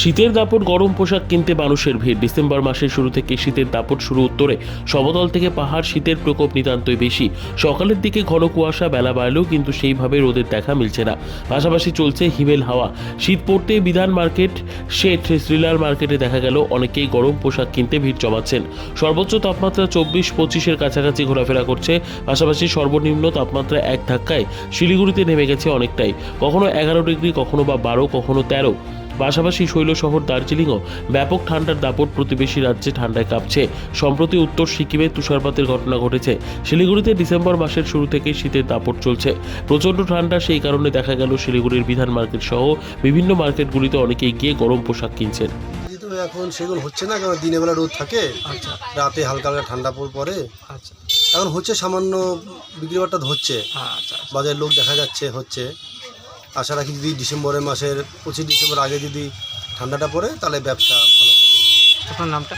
শীতের দাপট, গরম পোশাক কিনতে মানুষের ভিড়। ডিসেম্বর মাসের শুরু থেকে শীতের দাপট শুরু উত্তরে। সমতল থেকে পাহাড়, শীতের প্রকোপ নিতান্তই বেশি। সকালের দিকে ঘন কুয়াশা, বেলা বাড়লেও কিন্তু সেইভাবে রোদের দেখা মিলছে না। পাশাপাশি চলছে হিমেল হাওয়া। শীত পড়তে বিধান মার্কেট, শেঠ শ্রীলাল মার্কেটে দেখা গেল অনেকেই গরম পোশাক কিনতে ভিড় জমাচ্ছেন। সর্বোচ্চ তাপমাত্রা চব্বিশ, পঁচিশের কাছাকাছি ঘোরাফেরা করছে। পাশাপাশি সর্বনিম্ন তাপমাত্রা এক ধাক্কায় শিলিগুড়িতে নেমে গেছে অনেকটাই। কখনো এগারো ডিগ্রি, কখনো বা বারো, কখনো তেরো। পাশাপাশি শৈল শহর দার্জিলিংও ব্যাপক ঠান্ডার দাপট প্রতিবেশী রাজ্যে ঠান্ডায় কাঁপছে। সম্প্রতি উত্তর সিকিমে তুষারপাতের ঘটনা ঘটেছে। শিলিগুড়িতে ডিসেম্বর মাসের শুরু থেকে শীতের দাপট চলছে। প্রচণ্ড ঠান্ডা সেই কারণে দেখা গেল শিলিগুড়ির বিধান মার্কেট সহ বিভিন্ন মার্কেটগুলিতে অনেকেই গিয়ে গরম পোশাক কিনছেন। এখন সেগুলো হচ্ছে না কারণ দিনের বেলা রোদ থাকে আচ্ছা। রাতে হালকা হালকা ঠান্ডা পড় পরে আচ্ছা। এখন হচ্ছে সামান্য বিক্রি বাট্টা হচ্ছে আচ্ছা বাজারে লোক দেখা যাচ্ছে হচ্ছে। আশা রাখি যদি ডিসেম্বরের মাসের পঁচিশ ডিসেম্বর আগে যদি ঠান্ডাটা পড়ে, তাহলে ব্যবসা ভালো হবে। আপনার নামটা?